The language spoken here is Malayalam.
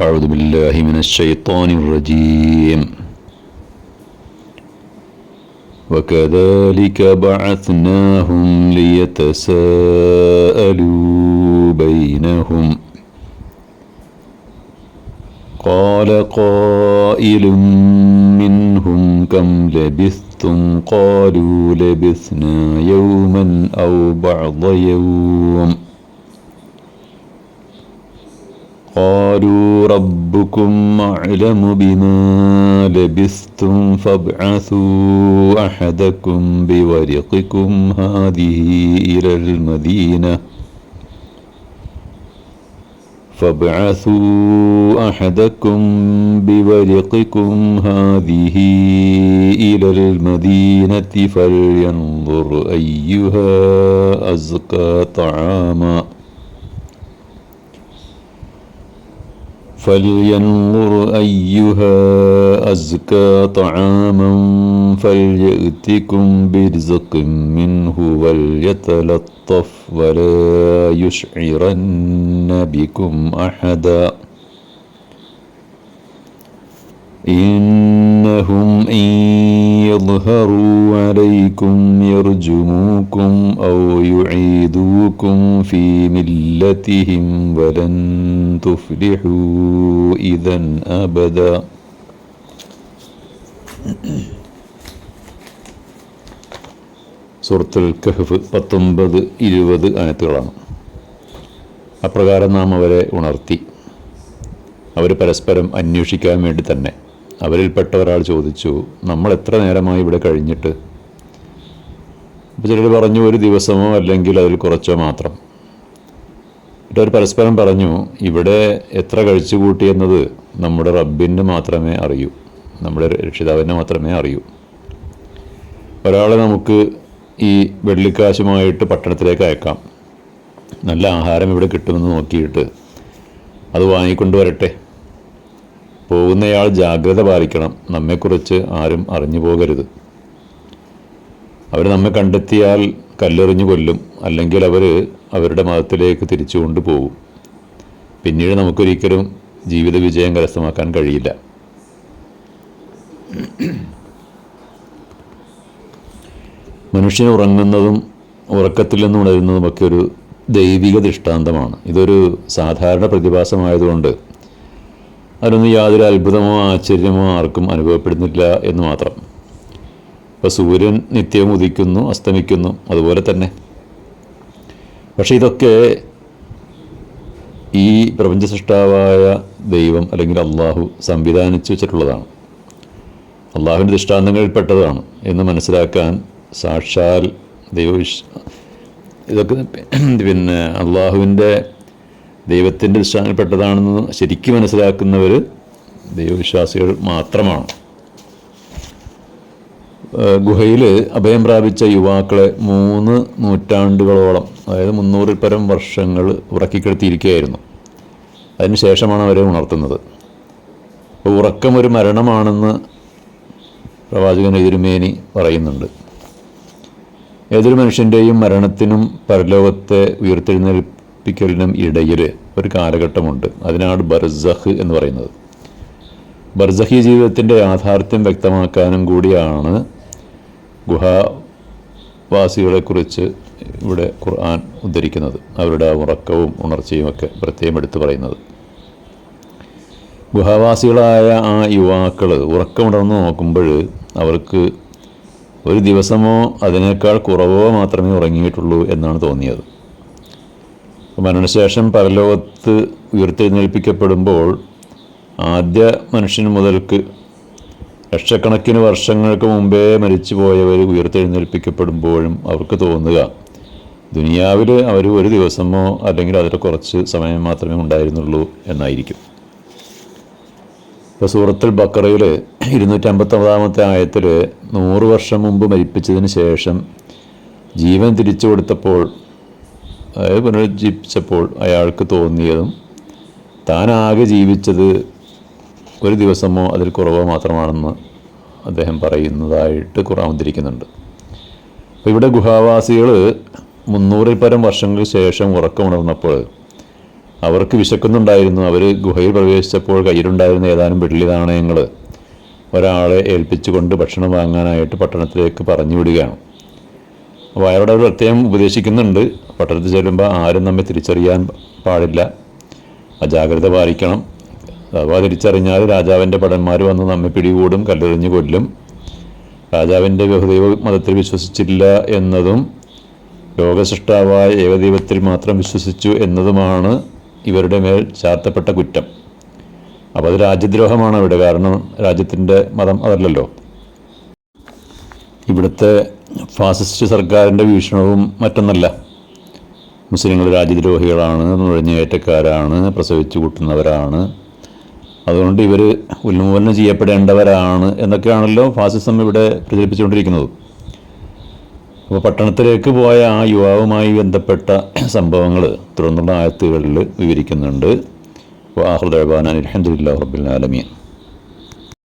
أعوذ بالله من الشيطان الرجيم. وكذلك بعثناهم ليتساءلوا بينهم. قال قائل منهم كم لبثتم؟ قالوا لبثنا يوما أو بعض يوم. قالوا ربكم أعلم بما لبثتم فابعثوا أحدكم بورقكم هذه إلى المدينة. فابعثوا أحدكم بورقكم هذه إلى المدينة فلينظر أيها أزكى طعاماً. فلينظر أيها أزكى طعاما فليأتكم برزق منه وليتلطف ولا يشعرن بكم أحدا إنهم إن يظهروا عليكم يرجموكم أو يعيدوكم في ملتهم ولن تفلحوا إذا أبدا സൂറത്തുൽ കഹഫ് പത്തൊമ്പത് ഇരുപത് ആയത്തുകളാണ് അപ്രകാരം നാം അവരെ ഉണർത്തി അവർ പരസ്പരം അന്വേഷിക്കാൻ വേണ്ടി തന്നെ അവരിൽപ്പെട്ട ഒരാൾ ചോദിച്ചു നമ്മൾ എത്ര നേരമായി ഇവിടെ കഴിഞ്ഞിട്ട്? അപ്പോൾ ചിലർ പറഞ്ഞു ഒരു ദിവസമോ അല്ലെങ്കിൽ അതിൽ കുറച്ചോ മാത്രം. എന്നിട്ട് അവർ പരസ്പരം പറഞ്ഞു ഇവിടെ എത്ര കഴിച്ചു കൂട്ടിയെന്നത് നമ്മുടെ റബ്ബിന് മാത്രമേ അറിയൂ. നമ്മുടെ രക്ഷിതാവിനെ മാത്രമേ അറിയൂ. ഒരാളെ നമുക്ക് ഈ വെള്ളിക്കാശുമായിട്ട് പട്ടണത്തിലേക്ക് അയക്കാം. നല്ല ആഹാരം ഇവിടെ കിട്ടുമെന്ന് നോക്കിയിട്ട് അത് വാങ്ങിക്കൊണ്ട് വരട്ടെ. പോകുന്നയാൾ ജാഗ്രത പാലിക്കണം. നമ്മെക്കുറിച്ച് ആരും അറിഞ്ഞു പോകരുത്. അവർ നമ്മെ കണ്ടെത്തിയാൽ കല്ലെറിഞ്ഞു കൊല്ലും. അല്ലെങ്കിൽ അവർ അവരുടെ മതത്തിലേക്ക് തിരിച്ചു കൊണ്ടുപോകും. പിന്നീട് നമുക്കൊരിക്കലും ജീവിത വിജയം കരസ്ഥമാക്കാൻ കഴിയില്ല. മനുഷ്യൻ ഉറങ്ങുന്നതും ഉറക്കത്തിൽ നിന്ന് ഉണരുന്നതുമൊക്കെ ഒരു ദൈവിക ദൃഷ്ടാന്തമാണ്. ഇതൊരു സാധാരണ പ്രതിഭാസമായതുകൊണ്ട് അതിനൊന്നും യാതൊരു അത്ഭുതമോ ആശ്ചര്യമോ ആർക്കും അനുഭവപ്പെടുന്നില്ല എന്ന് മാത്രം. ഇപ്പോൾ സൂര്യൻ നിത്യം ഉദിക്കുന്നു അസ്തമിക്കുന്നു അതുപോലെ തന്നെ. പക്ഷേ ഇതൊക്കെ ഈ പ്രപഞ്ച സൃഷ്ടാവായ ദൈവം അല്ലെങ്കിൽ അള്ളാഹു സംവിധാനിച്ചു വെച്ചിട്ടുള്ളതാണ്. അള്ളാഹുവിന്റെ ദൃഷ്ടാന്തങ്ങളിൽപ്പെട്ടതാണ് എന്ന് മനസ്സിലാക്കാൻ സാക്ഷാൽ ദൈവവിശ് ഇതൊക്കെ പിന്നെ അള്ളാഹുവിന്റെ ദൈവത്തിന്റെ ദൃഷ്ടാന്തപ്പെട്ടതാണെന്ന് ശരിക്കും മനസ്സിലാക്കുന്നവർ ദൈവവിശ്വാസികൾ മാത്രമാണ്. ഗുഹയിൽ അഭയം പ്രാപിച്ച യുവാക്കളെ മൂന്ന് നൂറ്റാണ്ടുകളോളം അതായത് മുന്നൂറിൽ പരം വർഷങ്ങൾ ഉറക്കിക്കെടുത്തിയിരിക്കുകയായിരുന്നു. അതിനുശേഷമാണ് അവരെ ഉണർത്തുന്നത്. അപ്പോൾ ഉറക്കം ഒരു മരണമാണെന്ന് പ്രവാചകൻ എതിരുമേനി പറയുന്നുണ്ട്. ഏതൊരു മനുഷ്യന്റെയും മരണത്തിനും പരലോകത്തെ ഉയർത്തെഴുന്നേൽപ്പിക്കലിനും ഇടയിൽ ഒരു കാലഘട്ടമുണ്ട്. അതിനാണ് ബർസഹ് എന്ന് പറയുന്നത്. ബർസഹി ജീവിതത്തിന്റെ യാഥാർത്ഥ്യം വ്യക്തമാക്കാനും കൂടിയാണ് ഗുഹാവാസികളെക്കുറിച്ച് ഇവിടെ ഖുർആൻ ഉദ്ധരിക്കുന്നത്. അവരുടെ ഉറക്കവും ഉണർച്ചയും ഒക്കെ പ്രത്യേകം എടുത്തു പറയുന്നത്. ഗുഹാവാസികളായ ആ യുവാക്കൾ ഉറക്കമുണർന്ന് നോക്കുമ്പോൾ അവർക്ക് ഒരു ദിവസമോ അതിനേക്കാൾ കുറവോ മാത്രമേ ഉറങ്ങിയിട്ടുള്ളൂ എന്നാണ് തോന്നിയത്. മരണശേഷം പരലോകത്ത് ഉയർത്തെഴുന്നേൽപ്പിക്കപ്പെടുമ്പോൾ ആദ്യ മനുഷ്യൻ മുതൽക്ക് ലക്ഷക്കണക്കിന് വർഷങ്ങൾക്ക് മുമ്പേ മരിച്ചു പോയവർ ഉയർത്തെഴുന്നേൽപ്പിക്കപ്പെടുമ്പോഴും അവർക്ക് തോന്നുക ദുനിയാവിൽ അവർ ഒരു ദിവസമോ അല്ലെങ്കിൽ അതിൽ കുറച്ച് സമയം മാത്രമേ ഉണ്ടായിരുന്നുള്ളൂ എന്നായിരിക്കും. ഇപ്പോൾ സൂറത്തുൽ ബക്കറയിൽ ഇരുന്നൂറ്റമ്പത്തൊമ്പതാമത്തെ ആയത്തിൽ നൂറ് വർഷം മുമ്പ് മരിപ്പിച്ചതിന് ശേഷം ജീവൻ തിരിച്ചു കൊടുത്തപ്പോൾ അതായത് പുനരുജ്ജീവിച്ചപ്പോൾ അയാൾക്ക് തോന്നിയതും താനാകെ ജീവിച്ചത് ഒരു ദിവസമോ അതിൽ കുറവോ മാത്രമാണെന്ന് അദ്ദേഹം പറയുന്നതായിട്ട് ഖുറാൻ ഉദ്ധരിക്കുന്നുണ്ട്. അപ്പോൾ ഇവിടെ ഗുഹാവാസികൾ മുന്നൂറിൽ പരം വർഷങ്ങൾക്ക് ശേഷം ഉറക്കമുണർന്നപ്പോൾ അവർക്ക് വിശക്കുന്നുണ്ടായിരുന്നു. അവർ ഗുഹയിൽ പ്രവേശിച്ചപ്പോൾ കയ്യിലുണ്ടായിരുന്ന ഏതാനും വെള്ളി നാണയങ്ങൾ ഒരാളെ ഏൽപ്പിച്ചുകൊണ്ട് ഭക്ഷണം വാങ്ങാനായിട്ട് പട്ടണത്തിലേക്ക് പറഞ്ഞു വിടുകയാണ് അപ്പോൾ അയാളോട് അവർ പ്രത്യേകം ഉപദേശിക്കുന്നുണ്ട്. പട്ടണത്തിൽ ചെല്ലുമ്പോൾ ആരും നമ്മെ തിരിച്ചറിയാൻ പാടില്ല. അജാഗ്രത പാലിക്കണം. അഥവാ തിരിച്ചറിഞ്ഞാൽ രാജാവിന്റെ പടന്മാർ വന്ന് നമ്മെ പിടികൂടും കല്ലെറിഞ്ഞ് കൊല്ലും. രാജാവിന്റെ ബഹുദൈവ മതത്തിൽ വിശ്വസിച്ചില്ല എന്നതും ലോകസൃഷ്ടാവായ ഏകദൈവത്തിൽ മാത്രം വിശ്വസിച്ചു എന്നതുമാണ് ഇവരുടെ മേൽ ചാർത്തപ്പെട്ട കുറ്റം. അപ്പോൾ അത് രാജ്യദ്രോഹമാണ് ഇവിടെ. കാരണം രാജ്യത്തിന്റെ മതം അതല്ലല്ലോ. ഇവിടുത്തെ ഫാസിസ്റ്റ് സർക്കാരിന്റെ വീക്ഷണവും മറ്റൊന്നല്ല. മുസ്ലിങ്ങൾ രാജ്യദ്രോഹികളാണ് നുഴഞ്ഞേറ്റക്കാരാണ് പ്രസവിച്ചു കൂട്ടുന്നവരാണ്. അതുകൊണ്ട് ഇവർ ഉന്മൂലനം ചെയ്യപ്പെടേണ്ടവരാണ് എന്നൊക്കെയാണല്ലോ ഫാസിസം ഇവിടെ പ്രചരിപ്പിച്ചുകൊണ്ടിരിക്കുന്നത്. അപ്പോൾ പട്ടണത്തിലേക്ക് പോയ ആ യുവാവുമായി ബന്ധപ്പെട്ട സംഭവങ്ങൾ തുടർന്നുള്ള ആയത്തുകളിൽ വിവരിക്കുന്നുണ്ട്. വാഹൃദാൻ അലഹദില്ല റബ്ബുൽ ആലമീൻ.